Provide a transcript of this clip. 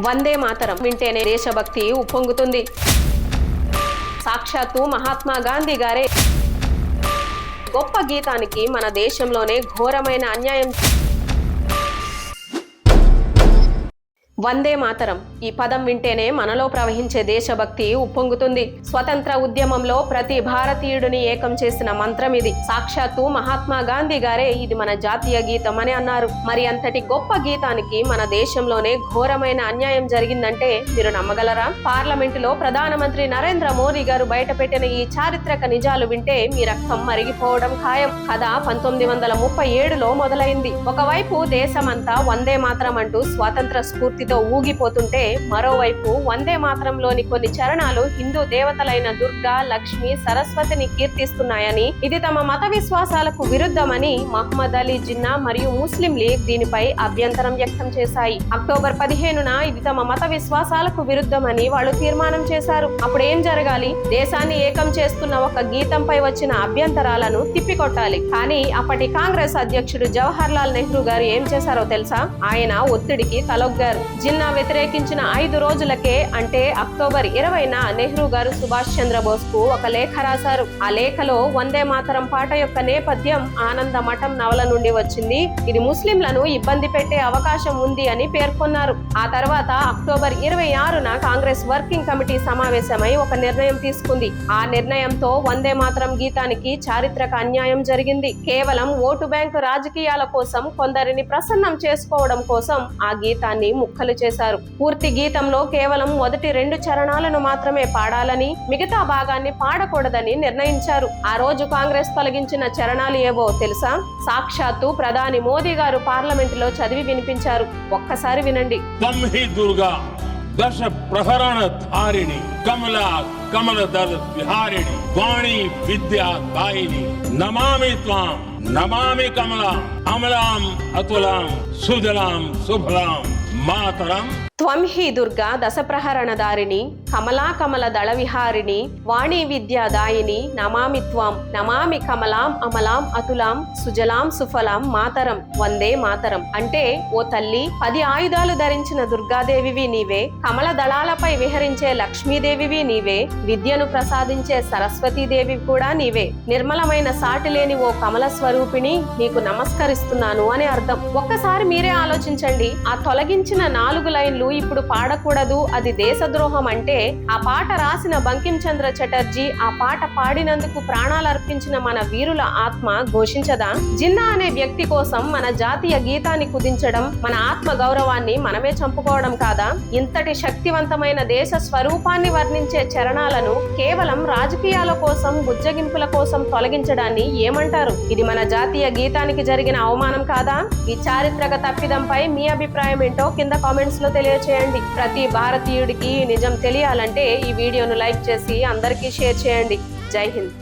వందే మాతరం వింటేనే దేశభక్తి ఉప్పొంగుతుంది. సాక్షాత్తు మహాత్మా గాంధీ గారే. గొప్ప గీతానికి మన దేశంలోనే ఘోరమైన అన్యాయం. వందే మాతరం. ఈ పదం వింటేనే మనలో ప్రవహించే దేశభక్తి ఉప్పొంగుతుంది. స్వతంత్ర ఉద్యమంలో ప్రతి భారతీయుడిని ఏకం చేసిన మంత్రం ఇది. సాక్షాత్తు మహాత్మా గాంధీ గారే ఇది మన జాతీయ గీతం అని అన్నారు. మరి అంతటి గొప్ప గీతానికి మన దేశంలోనే ఘోరమైన అన్యాయం జరిగిందంటే మీరు నమ్మగలరా? పార్లమెంటులో ప్రధానమంత్రి నరేంద్ర మోదీ గారు బయటపెట్టిన ఈ చారిత్రక నిజాలు వింటే మీ రక్తం మరిగిపోవడం ఖాయం. కథ పంతొమ్మిది వందల ముప్పై ఏడులో మొదలైంది. ఒకవైపు దేశమంతా వందే మాత్రం అంటూ స్వాతంత్ర స్ఫూర్తితో ఊగిపోతుంటే మరోవైపు వందే మాత్రంలోని కొన్ని చరణాలు హిందూ దేవతలైన దుర్గా లక్ష్మి సరస్వతిని కీర్తిస్తున్నాయని ఇది తమ మత విశ్వాసాలకు విరుద్ధమని మహమ్మద్ అలీ జిన్నా మరియు ముస్లిం లీగ్ దీనిపై అభ్యంతరం వ్యక్తం చేశాయి. అక్టోబర్ పదిహేనున ఇది తమ మత విశ్వాసాలకు విరుద్ధమని వాళ్ళు తీర్మానం చేశారు. అప్పుడు ఏం జరగాలి? దేశాన్ని ఏకం చేస్తున్న ఒక గీతంపై వచ్చిన అభ్యంతరాలను తిప్పికొట్టాలి. కానీ అప్పటి కాంగ్రెస్ అధ్యక్షుడు జవహర్ లాల్ నెహ్రూ గారు ఏం చేశారో తెలుసా? ఆయన ఒత్తిడికి తలొగ్గారు. జిన్నా వ్యతిరేకించిన ఐదు రోజులకే అంటే అక్టోబర్ ఇరవైన నెహ్రూ గారు సుభాష్ చంద్రబోస్కు ఒక లేఖ రాశారు. ఆ లేఖలో వందే మాతరం పాట యొక్క నేపథ్యం ఆనంద మఠం నవల నుండి వచ్చింది. ఇది ముస్లింలను ఇబ్బంది పెట్టే అవకాశం ఉంది అని పేర్కొన్నారు. ఆ తర్వాత అక్టోబర్ ఇరవై ఆరున కాంగ్రెస్ వర్కింగ్ కమిటీ సమావేశమై ఒక నిర్ణయం తీసుకుంది. ఆ నిర్ణయంతో వందే మాతరం గీతానికి చారిత్రక అన్యాయం జరిగింది. కేవలం ఓటు బ్యాంకు రాజకీయాల కోసం కొందరిని ప్రసన్నం చేసుకోవడం కోసం ఆ గీతాన్ని ముక్కలు విమర్శలు చేశారు. పూర్తి గీతంలో కేవలం మొదటి రెండు చరణాలను మాత్రమే పాడాలని మిగతా భాగాన్ని పాడకూడదని నిర్ణయించారు. ఆ రోజు కాంగ్రెస్ తొలగించిన చరణాలు ఏవో తెలుసా? సాక్షాత్తు ప్రధాని మోదీ గారు పార్లమెంట్లో చదివి వినిపించారు. ఒక్కసారి వినండి. దశ ప్రహరణ ధారిణి కమలా కమల దళ విహారిణి వాణి దాయిని నమామి త్వాం నమామి కమలాం అమలాం అతులాం సుజలాం శుభలాం. मातरम। త్వం హి దుర్గా దశప్రహరణ దారిని కమలా కమల దళ విహారిణి వాణి విద్యాదాయిని నమామి త్వం నమామి కమలాం అమలాం అతులాం సుజలాం సుఫలాం మాతరం వందే మాతరం. అంటే ఓ తల్లి పది ఆయుధాలు ధరించిన దుర్గాదేవివి నీవే కమల దళాలపై విహరించే లక్ష్మీదేవివి నీవే విద్యను ప్రసాదించే సరస్వతీదేవి కూడా నీవే. నిర్మలమైన సాటి లేని ఓ కమల స్వరూపిణి నీకు నమస్కరిస్తున్నాను అని అర్థం. ఒక్కసారి మీరే ఆలోచించండి. ఆ తొలగించిన నాలుగు లైన్లు ఇప్పుడు పాడకూడదు అది దేశద్రోహం అంటే ఆ పాట రాసిన బంకిం చంద్ర చటర్జీ ఆ పాట పాడినందుకు ప్రాణాలు అర్పించిన మన వీరుల ఆత్మ ఘోషించదా? జిన్నా అనే వ్యక్తి కోసం మన జాతీయ గీతాన్ని కుదించడం మన ఆత్మ గౌరవాన్ని మనమే చంపుకోవడం కాదా? ఇంతటి శక్తివంతమైన దేశ స్వరూపాన్ని వర్ణించే చరణాలను కేవలం రాజకీయాల కోసం బుజ్జగింపుల కోసం తొలగించడాన్ని ఏమంటారు? ఇది మన జాతీయ గీతానికి జరిగిన అవమానం కాదా? ఈ చారిత్రక తప్పిదంపై మీ అభిప్రాయం ఏంటో కింద కామెంట్స్లో చేయండి. ప్రతి భారతీయుడికి నిజం తెలియాలంటే ఈ వీడియోను లైక్ చేసి అందరికీ షేర్ చేయండి. జై హింద్.